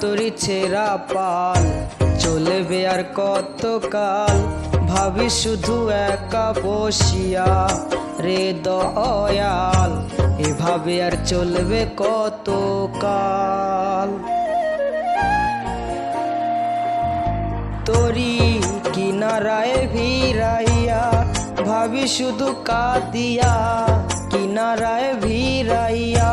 তরি ছেঁড়া পাল। চলবে আর কতকাল? ভাবি শুধু একা বসিয়া রে দয়াল, এভাবে আর চলবে কতকাল? তরি কিনারায় ভিড়াইয়া, ভাবি শুধু কাঁদিয়া, কিনারায় ভিড়াইয়া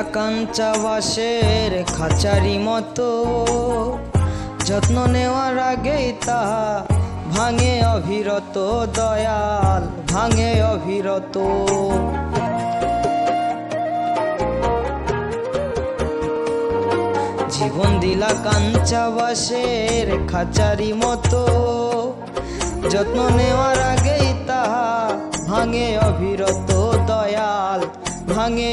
দিলা কাঞ্চা বাসের খাঁচারি মতো। যত্ন নেওয়ার আগেই তাহা ভাঙে অভিরত দয়াল, ভাঙে অভিরত। জীবন দিলা কাঞ্চা বাসের খাঁচারি মতো। যত্ন নেওয়ার আগেই তাহা ভাঙে অভিরত দয়াল, ভাঙে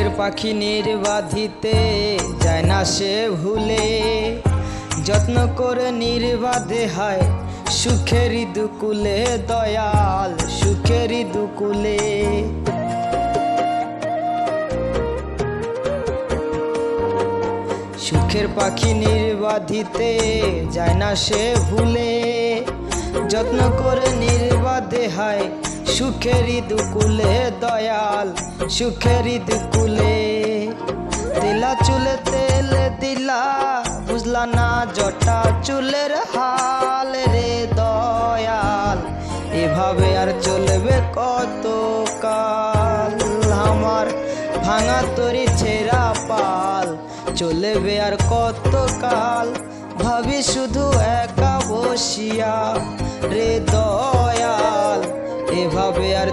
সুখের পাখি নির্বাধিতে যায় না সে ভুলে। যত্ন করে নির্বাধে হয় সুখেরই দুকুলে দয়াল, সুখেরই দুকুলে। সুখের পাখি নির্বাধিতে যায় না সে ভুলে। যত্ন করে নির্বাধে হয়। সুখেরই দুকুলে দয়াল, সুখেরই দুকুলে। দিলা চুলে তেল, দিলা বুঝলা না জটা চুলের হাল রে দয়াল। এভাবে আর চলবে কত কাল আমার ভাঙা তরি ছেঁড়া পাল, চলবে আর কত কাল ভাবি শুধু একা বসিয়া রে দয়াল এভাবে আর